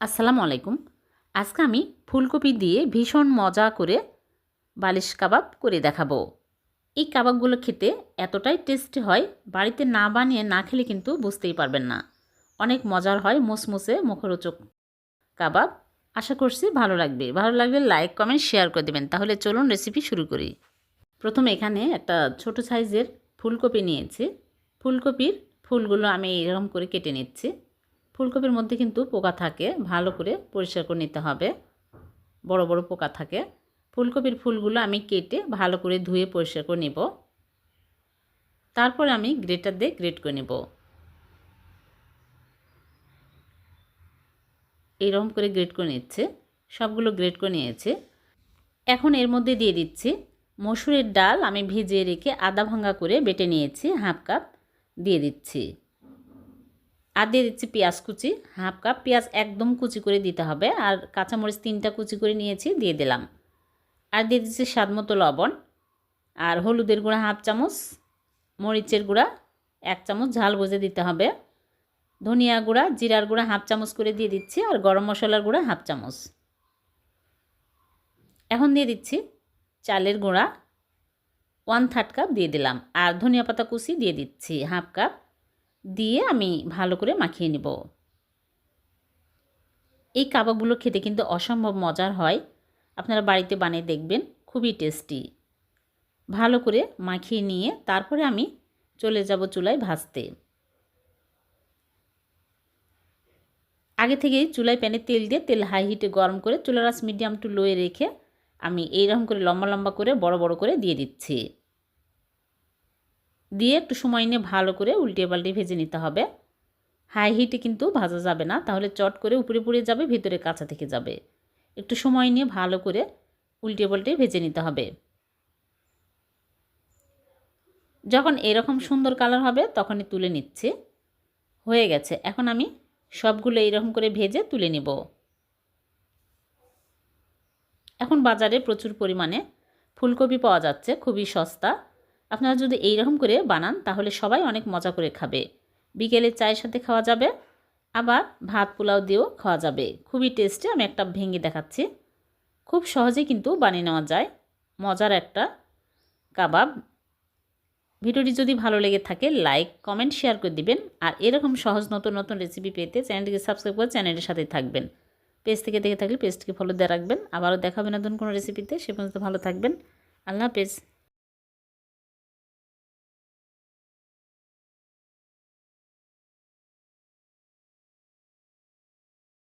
আসসালামু আলাইকুম। আজকে আমি ফুলকপি দিয়ে ভীষণ মজা করে বালিশ কাবাব করে দেখাবো। এই কাবাবগুলো খেতে এতটাই টেস্টি হয়, বাড়িতে না বানিয়ে না খেলে কিন্তু বুঝতেই পারবেন না। অনেক মজার হয় মুসমুসে মুখরোচক কাবাব। আশা করছি ভালো লাগবে। ভালো লাগলে লাইক, কমেন্ট, শেয়ার করে দেবেন। তাহলে চলুন রেসিপি শুরু করি। প্রথমে এখানে একটা ছোট সাইজের ফুলকপি নিয়েছি। ফুলকপির ফুলগুলো আমি এরকম করে কেটে নিচ্ছি। ফুলকপির মধ্যে কিন্তু পোকা থাকে, ভালো করে পরিষ্কার করে নিতে হবে। বড় বড় পোকা থাকে। ফুলকপির ফুলগুলো আমি কেটে ভালো করে ধুয়ে পরিষ্কার করে নেব। তারপর আমি গ্রেটার দিয়ে গ্রেট করে নেব। এইরকম করে গ্রেট করে নিচ্ছে। সবগুলো গ্রেট করে নিয়েছে। এখন এর মধ্যে দিয়ে দিচ্ছি মসুরের ডাল আমি ভিজিয়ে রেখে আদা ভাঙ্গা করে বেটে নিয়েছি, হাফ কাপ দিয়ে দিচ্ছি। আর দিয়ে দিচ্ছি পেঁয়াজ কুচি, হাফ কাপ পেঁয়াজ একদম কুচি করে দিতে হবে। আর কাঁচামরিচ তিনটা কুচি করে নিয়েছি, দিয়ে দিলাম। আর দিয়ে দিচ্ছি স্বাদ মতো লবণ আর হলুদের গুঁড়া হাফ চামচ, মরিচের গুঁড়া এক চামচ, ঝাল বুঝে দিতে হবে। ধনিয়া গুঁড়া, জিরার গুঁড়া হাফ চামচ করে দিয়ে দিচ্ছি আর গরম মশলার গুঁড়া হাফ চামচ। এখন দিয়ে দিচ্ছি চালের গুঁড়া, ওয়ান থার্ড কাপ দিয়ে দিলাম। আর ধনিয়া পাতা কুচি দিয়ে দিচ্ছি হাফ কাপ। দিয়ে আমি ভালো করে মাখিয়ে নেব। এই কাবাবগুলো খেতে কিন্তু অসম্ভব মজার হয়। আপনারা বাড়িতে বানিয়ে দেখবেন, খুবই টেস্টি। ভালো করে মাখিয়ে নিয়ে তারপরে আমি চলে যাব চুলায় ভাজতে। আগে থেকেই চুলায় প্যানে তেল দিয়ে তেল হাই হিটে গরম করে চুলার আঁচ মিডিয়াম টু লোয়ে রেখে আমি এইরকম করে লম্বা লম্বা করে বড় বড় করে দিয়ে দিচ্ছি। দিয়ে একটু সময় নিয়ে ভালো করে উল্টে পাল্টে ভেজে নিতে হবে। হাই হিটে কিন্তু ভাজা যাবে না, তাহলে চট করে উপরে পুড়ে যাবে, ভিতরে কাঁচা থেকে যাবে। একটু সময় নিয়ে ভালো করে উল্টে পাল্টে ভেজে নিতে হবে। যখন এরকম সুন্দর কালার হবে, তখনই তুলে নিচ্ছে। হয়ে গেছে। এখন আমি সবগুলো এইরকম করে ভেজে তুলে নেব। এখন বাজারে প্রচুর পরিমাণে ফুলকপি পাওয়া যাচ্ছে, খুবই সস্তা। আপনারা যদি এই রকম করে বানান, তাহলে সবাই অনেক মজা করে খাবে। বিকেলে চায়ের সাথে খাওয়া যাবে, আবার ভাত পোলাও দিয়েও খাওয়া যাবে। খুবই টেস্টে, আমি একটা ভেঙে দেখাচ্ছি। খুব সহজে কিন্তু বানিয়ে নেওয়া যায়। মজার একটা কাবাব। ভিডিওটি যদি ভালো লেগে থাকে, লাইক, কমেন্ট, শেয়ার করে দিবেন। আর এরকম সহজ নতুন নতুন রেসিপি পেতে চ্যানেলটিকে সাবস্ক্রাইব করে চ্যানেলের সাথে থাকবেন। পেজ থেকে দেখে থাকলে পেজটিকে ফলো দিয়ে রাখবেন। আবারও দেখাবেন নতুন কোনো রেসিপিতে সে পর্যন্ত ভালো থাকবেন। আল্লাহ হাফেজ।